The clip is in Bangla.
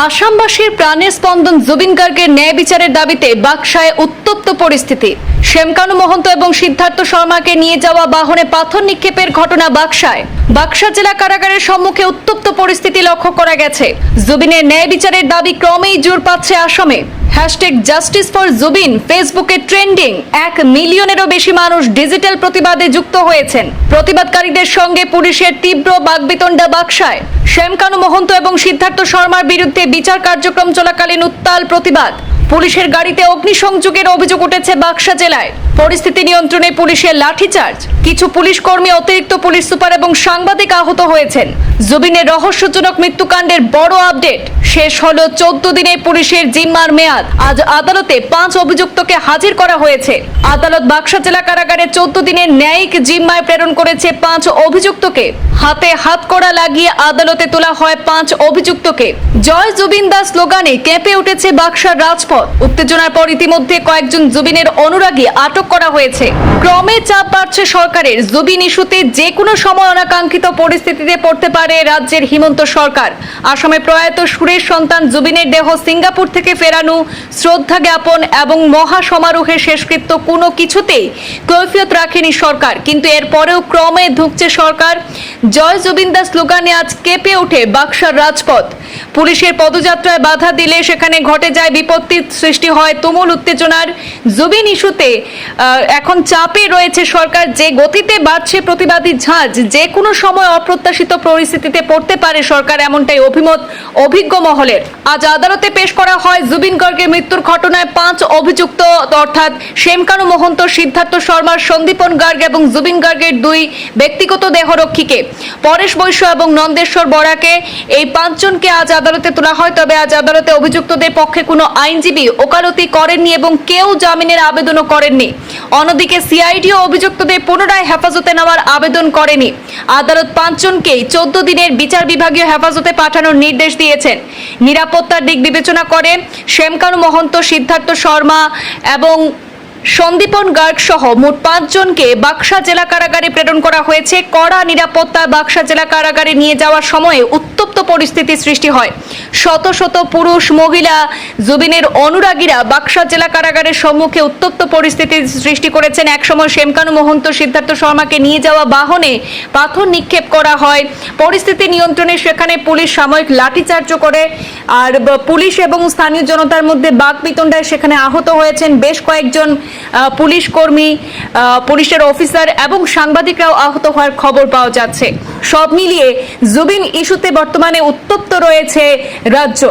আসামবাসীর প্রাণের স্পন্দন জুবিন গার্গের ন্যায় বিচারের দাবিতে বাক্সায় উত্তপ্ত পরিস্থিতি। শ্যামকানু মহন্ত এবং সিদ্ধার্থ শর্মাকে নিয়ে যাওয়া বাহনে পাথর নিক্ষেপের ঘটনা বাক্সায়। বাক্সা জেলা কারাগারের সম্মুখে উত্তপ্ত পরিস্থিতি লক্ষ্য করা গেছে। জুবিনের ন্যায় বিচারের দাবি ক্রমেই জোর পাচ্ছে আসামে। হ্যাশট্যাগ জাস্টিস ফর জুবিন ফেসবুকে ট্রেন্ডিং। এক মিলিয়নেরও বেশি মানুষ ডিজিটাল প্রতিবাদে যুক্ত হয়েছেন। প্রতিবাদকারীদের সঙ্গে পুলিশের তীব্র বাগবিতণ্ডা বাক্সায় শ্যামকানু মহন্ত এবং সিদ্ধার্থ শর্মার বিরুদ্ধে বিচার কার্যক্রম চলাকালীন উত্তাল প্রতিবাদ। পুলিশের গাড়িতে অগ্নিসংযোগের অভিযোগ উঠেছে বাক্সা জেলায়। পরিস্থিতি নিয়ন্ত্রণে পুলিশের লাঠিচার্জ। কিছু পুলিশ কর্মী অতিরিক্ত পুলিশ সুপার এবং সাংবাদিক আহত হয়েছেন। জুবিনের রহস্যজনক মৃত্যুকাণ্ডের বড় আপডেট। শেষ হলো চোদ্দ দিনে পুলিশের জিম্মার মেয়াদ। আজ আদালতে পাঁচ অভিযুক্তকে হাজির করা হয়েছে। আদালত বাক্সা জেলা কারাগারে চোদ্দ দিনের ন্যায়িক জিম্মায় প্রেরণ করেছে পাঁচ অভিযুক্তকে। হাতে হাত কড়া লাগিয়ে আদালতে তোলা হয় পাঁচ অভিযুক্তকে। জয় জুবিন দাস স্লোগানে কেঁপে উঠেছে বাক্সার রাজপথ। উত্তেজনার পর ইতিমধ্যে কয়েকজন জুবিনের অনুরাগী আটক করা হয়েছে। ক্রমে চাপ বাড়ছে সরকারের। জুবিন ইস্যুতে যে কোনো সময় অনাকাঙ্ক্ষিত পরিস্থিতিতে পড়তে পারে রাজ্যের হিমন্ত সরকার। আসামে প্রয়াত সুরেশ সন্তান জুবিনের দেহ সিঙ্গাপুর থেকে ফেরানো, শ্রদ্ধা জ্ঞাপন এবং মহা সমারোহের শেষকৃত্য কোনো কিছুতেই কৈফিয়ত রাখেনি সরকার। কিন্তু এরপরেও ক্রমে ধুঁকছে সরকার। জয় জুবিন দাস স্লোগানে আজ কেঁপে ওঠে বাক্সার রাজপথ। পুলিশের পদযাত্রায় বাধা দিলে সেখানে ঘটে যায় বিপত্তির সৃষ্টি হয় তুমুল উত্তেজনার। জুবিন ইস্যুতে এখন চাপে রয়েছে সরকার। যে গতিতে বাড়ছে প্রতিবাদী ঝাঁজ, যে কোনো সময় অপ্রত্যাশিত পরিস্থিতিতে পড়তে পারে সরকার এমনটাই অভিমত অভিজ্ঞ মহলের। আজ আদালতে পেশ করা হয় জুবিন গর্গের মৃত্যুর ঘটনায় পাঁচ অভিযুক্ত, অর্থাৎ শ্যামকানু মহন্ত, সিদ্ধার্থ শর্মার, সন্দীপন গার্গ এবং জুবিন গার্গের দুই ব্যক্তিগত দেহরক্ষীকে। পরেশ বৈশ্য এবং নন্দেশ্বর বরাকে এই পাঁচজনকে আজ আদালতে তোলা হয়, তবে আজ আদালতে অভিযুক্তদের পক্ষে কোনো আইনজীবী ওকালতি করেননি এবং কেউ জামিনের আবেদনও করেননি। অন্যদিকে সিআইডিও অভিযুক্তদের পুনরায় হেফাজতে নেওয়ার আবেদন করেনি। আদালত পাঁচজনকেই চোদ্দ দিনের বিচার বিভাগীয় হেফাজতে পাঠানোর নির্দেশ দিয়েছেন। নিরাপত্তার দিক বিবেচনা করে শ্যামকানু মহন্ত, সিদ্ধার্থ শর্মা এবং সন্দীপন গার্গ সহ মোট পাঁচজনকে বাক্সা জেলা কারাগারে প্রেরণ করা হয়েছে। কড়া নিরাপত্তা বাক্সা জেলা কারাগারে নিয়ে যাওয়ার সময়ে উত্তপ্ত পরিস্থিতি সৃষ্টি হয়। শত শত পুরুষ, মহিলা জুবিনের অনুরাগীরা বাক্সা জেলা কারাগারের সম্মুখে উত্তপ্ত পরিস্থিতি সৃষ্টি করেছেন। একসময় শ্যামকানু মহন্ত সিদ্ধার্থ শর্মাকে নিয়ে যাওয়া বাহনে পাথর নিক্ষেপ করা হয়। পরিস্থিতি নিয়ন্ত্রণে সেখানে পুলিশ সাময়িক লাঠিচার্জ করে আর পুলিশ এবং স্থানীয় জনতার মধ্যে বাকবিতণ্ডায় সেখানে আহত হয়েছেন। বেশ কয়েকজন পুলিশ কর্মী পুলিশের অফিসার এবং সাংবাদিকরাও আহত হওয়ার খবর পাওয়া যাচ্ছে। সব মিলিয়ে জুবিন ইস্যুতে বর্তমানে উত্তপ্ত রয়েছে রাজ্য।